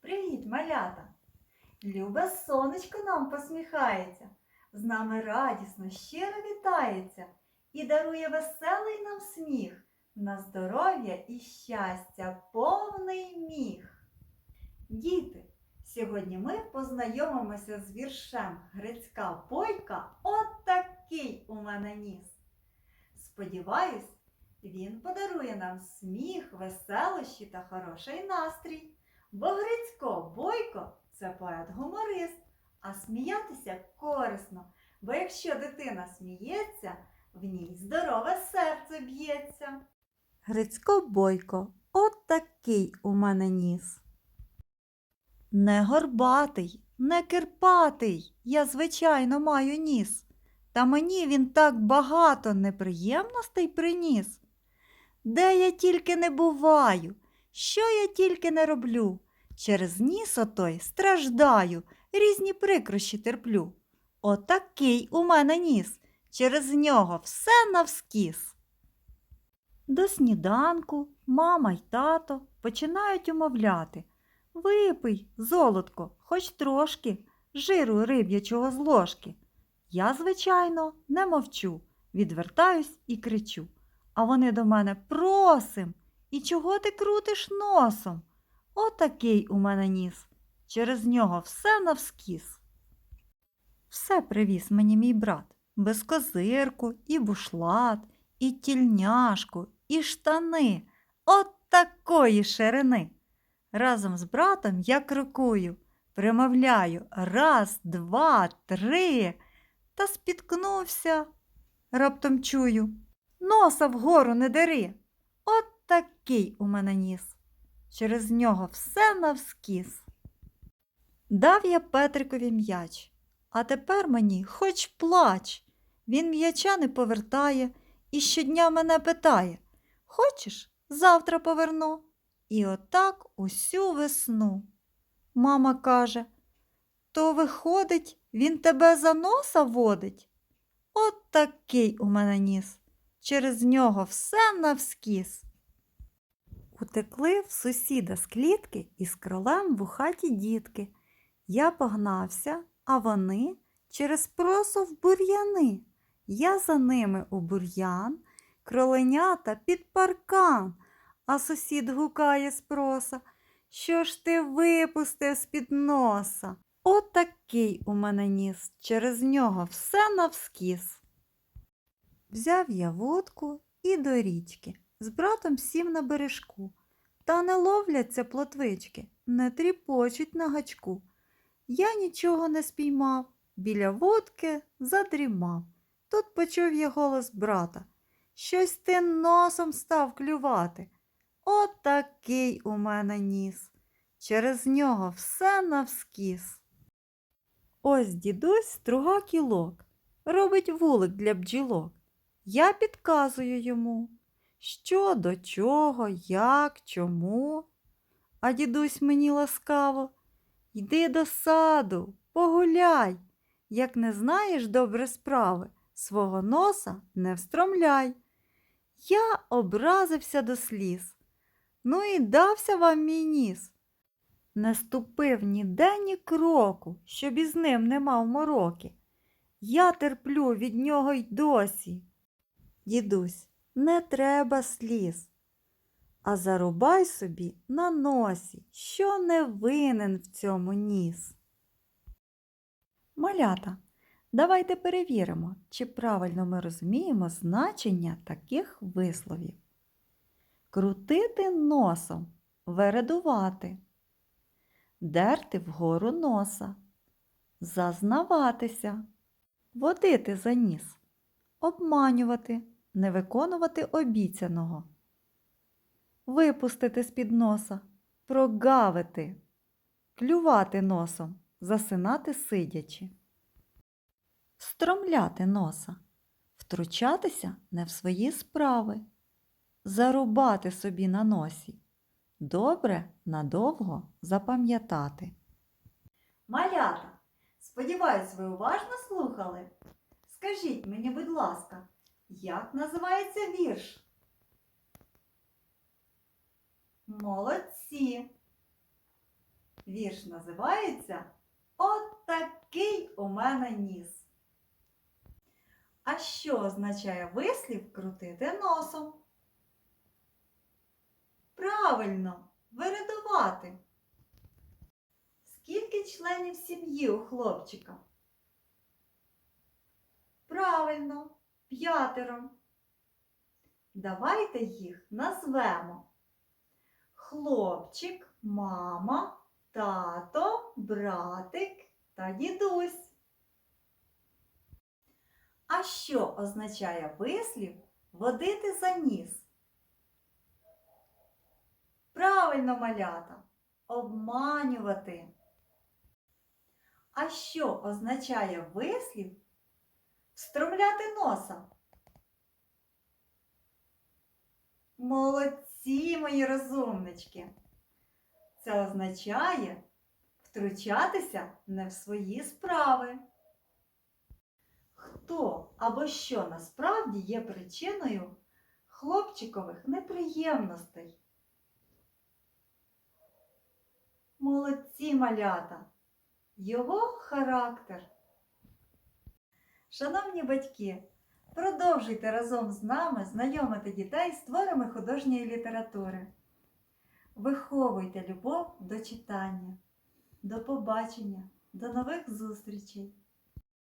Привіт, малята! Любе сонечко нам посміхається, з нами радісно, щиро вітається і дарує веселий нам сміх, на здоров'я і щастя повний міг. Діти, сьогодні ми познайомимося з віршем Грицька Бойка От такий у мене ніс. Сподіваюсь, він подарує нам сміх, веселощі та хороший настрій. Бо Грицько Бойко це поет-гуморист, а сміятися корисно, бо якщо дитина сміється, в ній здорове серце б'ється. Грицько Бойко, от такий у мене ніс. Не горбатий, не кирпатий, я, звичайно, маю ніс. Та мені він так багато неприємностей приніс. Де я тільки не буваю, що я тільки не роблю, через ніс отой страждаю, різні прикрощі терплю. Отакий у мене ніс, через нього все навскіз. До сніданку мама й тато починають умовляти. Випий, золотко, хоч трошки, жиру риб'ячого з ложки. Я, звичайно, не мовчу, відвертаюсь і кричу. А вони до мене просим. І чого ти крутиш носом? Отакий у мене ніс. Через нього все навскіз. Все привіз мені мій брат. Без козирку, і бушлат, і тільняшку, і штани. От такої ширини. Разом з братом я крокую, примовляю раз, два, три. Та спіткнувся. Раптом чую. Носа вгору не дери. От такий у мене ніс. Через нього все навскіз. Дав я Петрикові м'яч, а тепер мені хоч плач. Він м'яча не повертає і щодня мене питає Хочеш, завтра поверну? І отак усю весну. Мама каже, то виходить, він тебе за носа водить? От такий у мене ніс. Через нього все навскіз. Утекли в сусіда з клітки і з кролем хаті дітки. Я погнався, а вони через просо в бур'яни. Я за ними у бур'ян, кроленята під паркан, а сусід гукає з проса. Що ж ти випустив з-під носа? Отакий у мене ніс, через нього все навскіз. Взяв я вудку і до річки, з братом сів на бережку. Та не ловляться плотвички, не тріпочуть на гачку. Я нічого не спіймав, біля вудки задрімав. Тут почув я голос брата. Щось ти носом став клювати. Отакий у мене ніс. Через нього все навскіз. Ось дідусь струга кілок, робить вулик для бджілок. Я підказую йому, що до чого, як, чому. А дідусь мені ласкаво, йди до саду, погуляй. Як не знаєш добре справи, свого носа не встромляй. Я образився до сліз. Ну і дався вам мій ніс. Не ступив ніде ні кроку, щоб із ним не мав мороки. Я терплю від нього й досі. Дідусь, не треба сліз, а зарубай собі на носі, що не винен в цьому ніс. Малята, давайте перевіримо, чи правильно ми розуміємо значення таких висловів. Крутити носом, вередувати, дерти вгору носа, зазнаватися, водити за ніс, обманювати, не виконувати обіцяного, випустити з-під носа, прогавити, клювати носом, засинати сидячи, стромляти носа, втручатися не в свої справи, зарубати собі на носі, добре надовго запам'ятати. Малята, сподіваюсь, ви уважно слухали. Скажіть мені, будь ласка, як називається вірш? Молодці! Вірш називається От такий у мене ніс. А що означає вислів крутити носом? Правильно, виридувати. Скільки членів сім'ї у хлопчика? Правильно, п'ятеро. Давайте їх назвемо. Хлопчик, мама, тато, братик та дідусь. А що означає вислів водити за ніс? Правильно, малята, обманювати. А що означає вислів встромляти носа? Молодці, мої розумнички! Це означає втручатися не в свої справи. Хто або що насправді є причиною хлопчикових неприємностей? Молодці малята! Його характер. Шановні батьки, продовжуйте разом з нами знайомити дітей з творами художньої літератури. Виховуйте любов до читання. До побачення, до нових зустрічей!